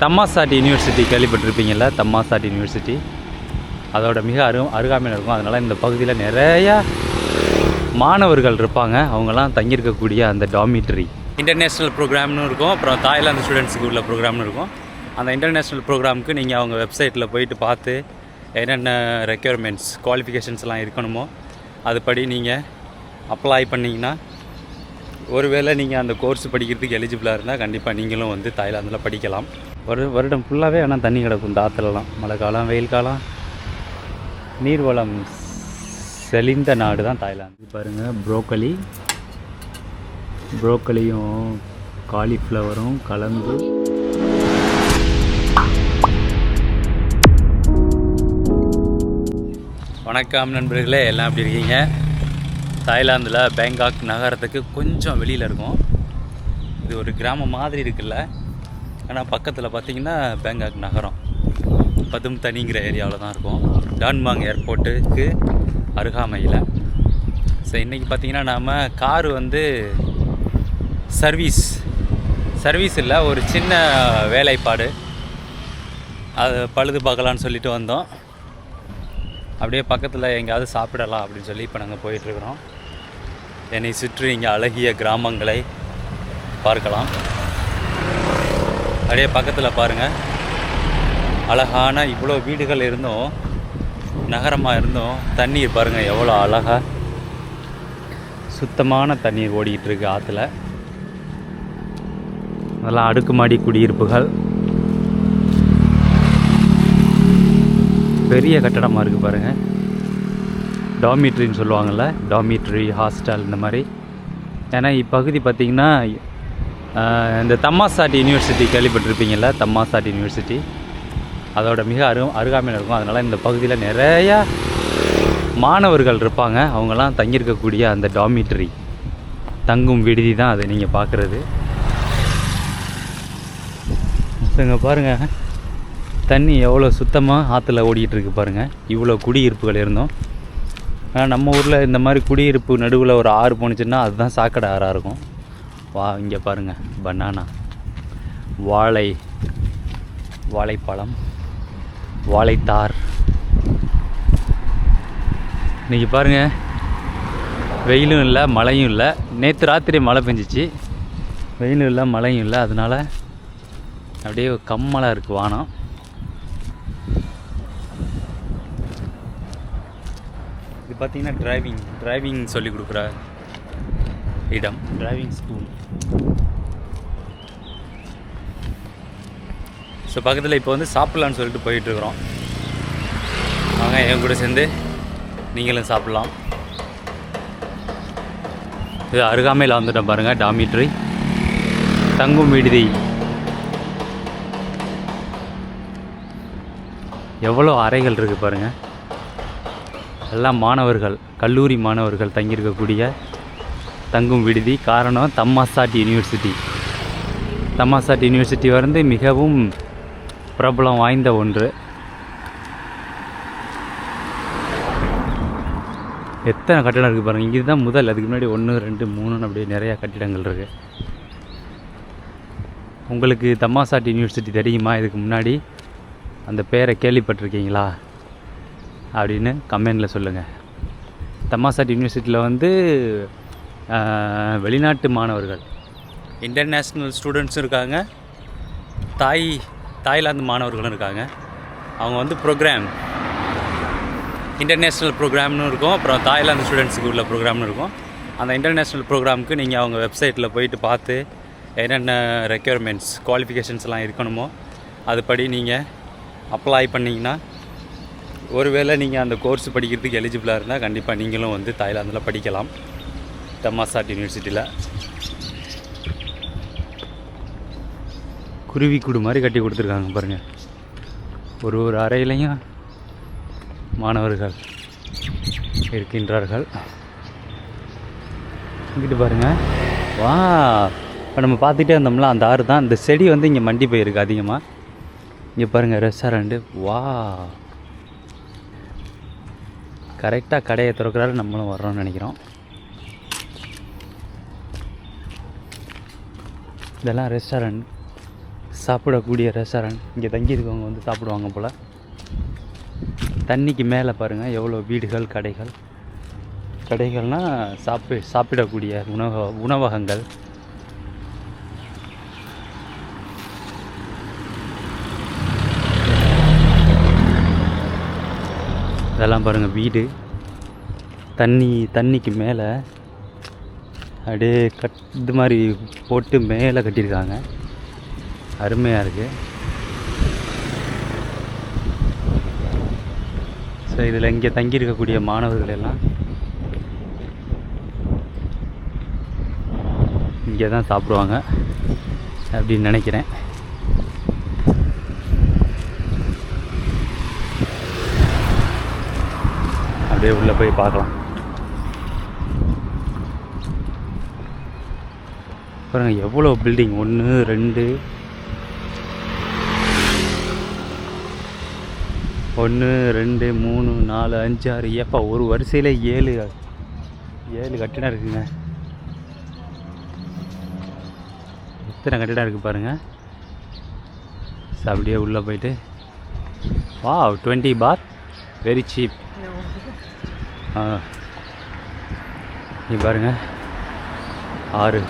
தம்மாசாட் university கேள்விப்பட்டிருப்பீங்கள்ல தம்மாசாட் university அதோட மிக அரு அருகாமையில் இருக்கும். அதனால் இந்த பகுதியில் நிறையா மாணவர்கள் இருப்பாங்க. அவங்கெல்லாம் தங்கியிருக்கக்கூடிய அந்த டாமிட்ரி இன்டர்நேஷ்னல் ப்ரோக்ராம்னு இருக்கும். அப்புறம் தாய்லாந்து ஸ்டூடெண்ட்ஸுக்கு உள்ள ப்ரோக்ராம்னு இருக்கும். அந்த இன்டர்நேஷ்னல் ப்ரோக்ராமுக்கு நீங்கள் அவங்க வெப்சைட்டில் போயிட்டு பார்த்து என்னென்ன ரெக்யர்மெண்ட்ஸ் குவாலிஃபிகேஷன்ஸ்லாம் இருக்கணுமோ அதுபடி நீங்கள் அப்ளை பண்ணிங்கன்னா ஒருவேளை நீங்கள் அந்த கோர்ஸ் படிக்கிறதுக்கு எலிஜிபிளாக இருந்தால் கண்டிப்பாக நீங்களும் வந்து தாய்லாந்தில் படிக்கலாம். ஒரு வருடம் ஃபுல்லாகவே ஆனால் தண்ணி கிடக்கும் இந்த ஆற்றுலலாம் மழை காலம் வெயில் காலம். நீர்வளம் செழிந்த நாடு தான் தாய்லாந்து பாருங்கள் ப்ரோக்கலி ப்ரோக்கலியும் காலிஃப்ளவரும் கலந்து. வணக்கம் நண்பர்களே எல்லாம் எப்படி இருக்கீங்க? தாய்லாந்தில் பேங்காக் நகரத்துக்கு கொஞ்சம் வெளியில் இருக்கும். இது ஒரு கிராமம் மாதிரி இருக்குல்ல. ஆனால் பக்கத்தில் பார்த்தீங்கன்னா பேங்காக் நகரம். பதும் தனிங்கிற ஏரியாவில் தான் இருக்கும். டான்மாங் ஏர்போர்ட்டுக்கு அருகாமையில். ஸோ இன்றைக்கி பார்த்தீங்கன்னா நாம் காரு வந்து சர்வீஸ். சர்வீஸ் இல்லை ஒரு சின்ன வேலைப்பாடு. அது பழுது பார்க்கலான்னு சொல்லிட்டு வந்தோம். அப்படியே பக்கத்தில் எங்கேயாவது சாப்பிடலாம் அப்படின்னு சொல்லி இப்போ நாங்கள் போயிட்டுருக்குறோம் என்னை சுற்றி இங்கே அழகிய கிராமங்களை பார்க்கலாம். அப்படியே பக்கத்தில் பாருங்கள் அழகான இவ்வளோ வீடுகள் இருந்தும் நகரமாக இருந்தும் தண்ணீர் பாருங்கள் எவ்வளோ அழகாக சுத்தமான தண்ணீர் ஓடிக்கிட்டு இருக்கு ஆற்றுல அதெல்லாம் அடுக்குமாடி குடியிருப்புகள். பெரிய கட்டடமாக இருக்குது பாருங்கள் டாமிட்ரின்னு சொல்லுவாங்கள்ல டாமிட்ரி ஹாஸ்டல் இந்த மாதிரி. ஏன்னா இப்பகுதி பார்த்திங்கன்னா இந்த தம்மாசாட் யூனிவர்சிட்டி கேள்விப்பட்டிருப்பீங்கள்ல தம்மாசாட் யூனிவர்சிட்டி அதோட மிக அரு அருகாமையில் இருக்கும். அதனால் இந்த பகுதியில் நிறையா மாணவர்கள் இருப்பாங்க. அவங்கெல்லாம் தங்கியிருக்கக்கூடிய அந்த டாமிட்ரி தங்கும் விடுதி தான் அது நீங்கள் பார்க்குறது. இங்கே பாருங்கள் தண்ணி எவ்வளோ சுத்தமாக ஆற்றுல ஓடிக்கிட்டு பாருங்கள் இவ்வளோ குடியிருப்புகள் இருந்தோம். ஆனால் நம்ம ஊரில் இந்த மாதிரி குடியிருப்பு நடுவில் ஒரு ஆறு போணுச்சுன்னா அதுதான் சாக்கடை ஆறாக இருக்கும். வா இங்கே பாருங்கள் பனானா வாழை வாழைப்பழம் வாழைத்தார். இன்றைக்கி பாருங்கள் வெயிலும் இல்லை மழையும் இல்லை. நேற்று ராத்திரி மழை பெஞ்சிச்சு. வெயிலும் இல்லை மழையும் இல்லை அதனால் அப்படியே கம்மலாக இருக்குது வானம். இது பார்த்தீங்கன்னா டிரைவிங் டிரைவிங் சொல்லி கொடுக்குற இடம். டிரைவிங் ஸ்கூல் ஸோ பக்கத்தில் இப்போ வந்து சாப்பிட்லான்னு சொல்லிட்டு போயிட்டுருக்குறோம். வாங்க என் கூட சேர்ந்து நீங்களும் சாப்பிட்லாம். இது அருகாமையில் வந்துட்டோம் பாருங்கள் டாமிட்ரி தங்கும் விடுதி. எவ்வளோ அறைகள் இருக்குது பாருங்கள் எல்லாம் மாணவர்கள் கல்லூரி மாணவர்கள் தங்கியிருக்கக்கூடிய தங்கும் விடுதி. காரணம் தம்மாசாட் யூனிவர்சிட்டி. தம்மாசாட் யூனிவர்சிட்டி வந்து மிகவும் பிரபலம் வாய்ந்த ஒன்று. எத்தனை கட்டிடம் இருக்குது பாருங்கள் இங்கே தான் முதல் அதுக்கு முன்னாடி ஒன்று ரெண்டு மூணுன்னு அப்படியே நிறையா கட்டிடங்கள் இருக்குது உங்களுக்கு தம்மாசாட் யூனிவர்சிட்டி தெரியுமா? இதுக்கு முன்னாடி அந்த பேரை கேள்விப்பட்டிருக்கீங்களா? அப்படின்னு கமெண்டில் சொல்லுங்கள் தம்மாசாட் யூனிவர்சிட்டியில் வந்து வெளிநாட்டு மாணவர்கள். இன்டர்நேஷ்னல் ஸ்டூடெண்ட்ஸும் இருக்காங்க. தாய் தாய்லாந்து மாணவர்களும் இருக்காங்க. அவங்க வந்து ப்ரோக்ராம் இன்டர்நேஷ்னல் ப்ரோக்ராம்னு இருக்கும். அப்புறம் தாய்லாந்து ஸ்டூடெண்ட்ஸுக்கு உள்ள ப்ரோக்ராம்னு இருக்கும். அந்த இன்டர்நேஷ்னல் ப்ரோக்ராமுக்கு நீங்கள் அவங்க வெப்சைட்டில் போயிட்டு பார்த்து என்னென்ன ரெக்யர்மெண்ட்ஸ் குவாலிஃபிகேஷன்ஸ்லாம் இருக்கணுமோ அதுபடி நீங்கள் அப்ளை பண்ணிங்கன்னா ஒருவேளை நீங்கள் அந்த கோர்ஸ் படிக்கிறதுக்கு எலிஜிபிளாக இருந்தால் கண்டிப்பாக நீங்களும் வந்து தாய்லாந்தில் படிக்கலாம். தமாசாட் யூனிவர்சிட்டியில் குருவி கூடு மாதிரி கட்டி கொடுத்துருக்காங்க பாருங்கள் ஒரு ஒரு அறையிலையும் மாணவர்கள் இருக்கின்றார்கள். இங்கிட்டு பாருங்கள் வா இப்போ நம்ம பார்த்துட்டே இருந்தோம்ல அந்த ஆறு தான். இந்த செடி வந்து இங்கே மண்டி போயிருக்கு அதிகமாக இங்கே பாருங்கள் ரெஸ்டாரண்ட்டு வா. கரெக்டாக கடையை திறக்கிறாரு நம்மளும் வர்றோம்னு நினைக்கிறோம். இதெல்லாம் ரெஸ்டாரண்ட் சாப்பிடக்கூடிய ரெஸ்டாரண்ட் இங்கே தங்கியிருக்கவங்க வந்து சாப்பிடுவாங்க போல். தண்ணிக்கு மேலே பாருங்கள் எவ்வளோ வீடுகள் கடைகள். கடைகள்னால் சாப்பி சாப்பிடக்கூடிய உணவ உணவகங்கள். இதெல்லாம் பாருங்கள் வீடு. தண்ணி தண்ணிக்கு மேலே அப்படியே கட் இது மாதிரி போட்டு மேலே கட்டியிருக்காங்க. அருமையாக இருக்குது ஸோ இதில் இங்கே தங்கியிருக்கக்கூடிய மாணவர்கள் எல்லாம் இங்கே தான் சாப்பிடுவாங்க அப்படின்னு நினைக்கிறேன். அப்படியே உள்ளே போய் பார்க்கலாம். பாருங்க எவ்வளோ பில்டிங் ஒன்று ரெண்டு. ஒன்று ரெண்டு மூணு நாலு அஞ்சு ஆறு. ஏப்பா ஒரு வரிசையில் ஏழு. ஏழு கட்டிடம் இருக்குங்க. எத்தனை கட்டிடம் இருக்குது பாருங்கள் ஸோ அப்படியே உள்ளே போயிட்டு. வா டுவெண்ட்டி பாத் வெரி சீப் ஆ. நீ பாருங்க. ஆறு.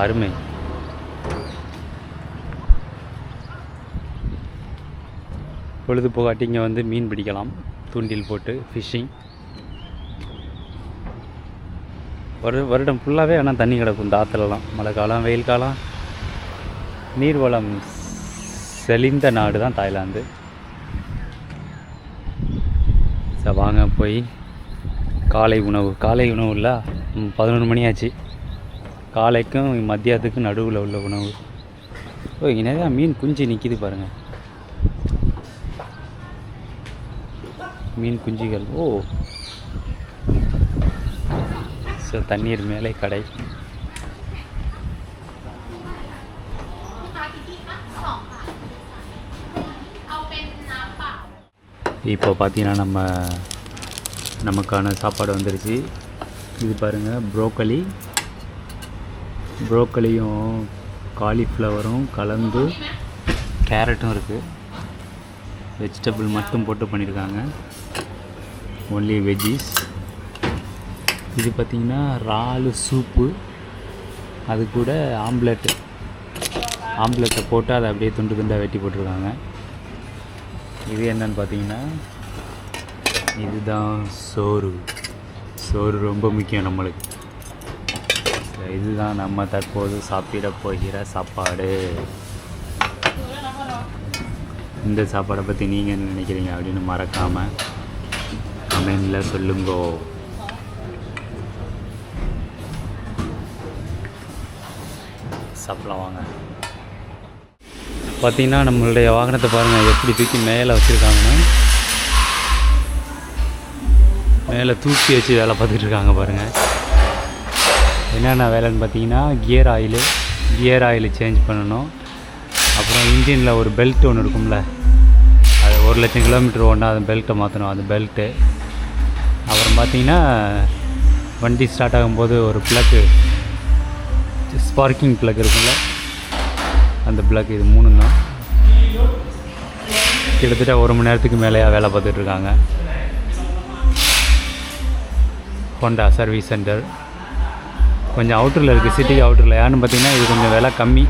அருமை. பொழுதுபோகாட்டி இங்கே வந்து மீன் பிடிக்கலாம். தூண்டில் போட்டு ஃபிஷ்ஷிங் ஒரு வருடம் ஃபுல்லாகவே ஆனால் தண்ணி கிடக்கும் இந்த ஆற்றுலலாம் மழை காலம் வெயில் காலம். நீர்வளம் செழிந்த நாடு தான் தாய்லாந்து. சரி வாங்க போய் காலை உணவு. காலை உணவு இல்லை பதினொன்று மணி ஆச்சு காலைக்கும் மதியத்துக்கும் நடுவில் உள்ள உணவு. ஓ இங்கே நிறையா மீன் குஞ்சு நிற்கிது பாருங்கள் மீன் குஞ்சுகள். ஓ. ஸோ தண்ணீர் மேலே கடை. இப்போ பார்த்தீங்கன்னா நம்ம நமக்கான சாப்பாடு வந்துருச்சு இது பாருங்கள் ப்ரோக்கலி ப்ரோக்கலியும் காலிஃப்ளவரும் கலந்து கேரட்டும் இருக்குது வெஜிடபிள் மட்டும் போட்டு பண்ணியிருக்காங்க ஒன்லி வெஜ்ஜீஸ் இது பார்த்திங்கன்னா இறாலு சூப்பு. அது கூட ஆம்லெட்டு. ஆம்லெட்டை போட்டு அதை அப்படியே துண்டு துண்டாக வெட்டி போட்டிருக்காங்க. இது என்னன்னு பார்த்தீங்கன்னா இதுதான் சோறு. சோறு ரொம்ப முக்கியம் நம்மளுக்கு. இதுதான் நம்ம தற்போது சாப்பிட போகிற சாப்பாடு. இந்த சாப்பாடை பற்றி நீங்கள் என்ன நினைக்கிறீங்க அப்படின்னு மறக்காமல் கமெண்டில் சொல்லுங்கோ. சாப்பிடலாம் வாங்க. பார்த்தீங்கன்னா நம்மளுடைய வாகனத்தை பாருங்கள் எப்படி தூக்கி மேலே வச்சுருக்காங்கன்னா மேலே தூக்கி வச்சு வேலை பார்த்துட்டு இருக்காங்க பாருங்கள் என்னென்ன வேலைன்னு பார்த்தீங்கன்னா gear oil gear oil change பண்ணணும். அப்புறம் இன்ஜினில் ஒரு பெல்ட் ஒன்று இருக்கும்ல அது ஒரு லட்சம் கிலோமீட்டர் ஒன்றா அந்த பெல்ட்டை மாற்றணும் அந்த பெல்ட்டு அப்புறம் பார்த்தீங்கன்னா வண்டி ஸ்டார்ட் ஆகும்போது ஒரு ப்ளக்கு ஸ்பார்க்கிங் ப்ளக் இருக்கும்ல அந்த ப்ளக் இது மூணு தான். கிட்டத்தட்ட ஒரு மணி நேரத்துக்கு மேலேயா வேலை பார்த்துட்ருக்காங்க ஹோண்டா சர்வீஸ் சென்டர். கொஞ்சம் அவுட்டரில் இருக்குது சிட்டிக்கு அவுட்டரில் ஏன்னு பார்த்தீங்கன்னா இது கொஞ்சம் விலை கம்மி.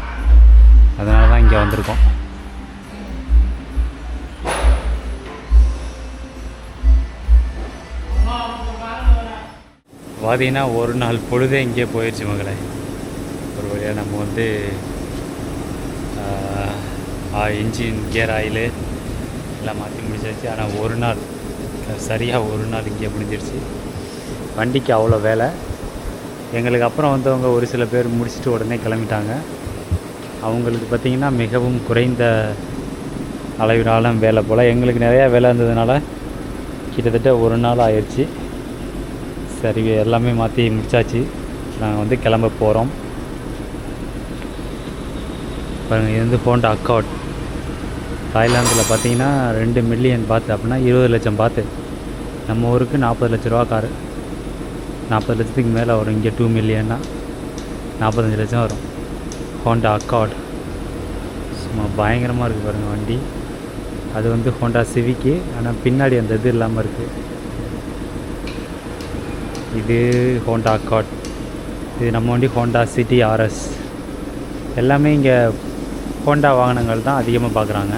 அதனால தான் இங்கே வந்திருக்கோம். பார்த்தீங்கன்னா ஒரு நாள் பொழுதே இங்கே போயிடுச்சு மகளே. ஒரு வழியாக நம்ம வந்து இன்ஜின் கியர் ஆயிலு எல்லாம் மாற்றி முடிச்சாச்சு. ஆனால் ஒரு நாள் சரியாக ஒரு நாள் இங்கே முடிஞ்சிருச்சு. வண்டிக்கு அவ்வளோ வேலை. எங்களுக்கு அப்புறம் வந்தவங்க ஒரு சில பேர் முடிச்சுட்டு உடனே கிளம்பிட்டாங்க. அவங்களுக்கு பார்த்திங்கன்னா மிகவும் குறைந்த அளவிலான வேலை போல். எங்களுக்கு நிறையா வேலை இருந்ததுனால கிட்டத்தட்ட ஒரு நாள் ஆயிடுச்சு. சரி எல்லாமே மாற்றி முடிச்சாச்சு. நாங்கள் வந்து கிளம்ப போகிறோம் பாருங்கள் இது வந்து ஹோண்டா அக்காட் தாய்லாந்தில் பார்த்தீங்கன்னா ரெண்டு மில்லியன் பாத்து அப்படின்னா இருபது லட்சம் பாத்து நம்ம ஊருக்கு நாற்பது லட்ச ரூபா காரு. நாற்பது லட்சத்துக்கு மேலே வரும். இங்கே டூ மில்லியன்னா நாற்பத்தஞ்சு லட்சம் வரும். ஹோண்டா அக்கார்ட் சும்மா பயங்கரமாக இருக்குது பாருங்கள் வண்டி. அது வந்து ஹோண்டா சிவிக்கு ஆனால் பின்னாடி அந்த இது இல்லாமல் இருக்குது இது ஹோண்டா அக்கார்ட் இது நம்ம வண்டி ஹோண்டா சிட்டி ஆர்எஸ் எல்லாமே இங்கே ஹோண்டா வாகனங்கள் தான் அதிகமாக பார்க்குறாங்க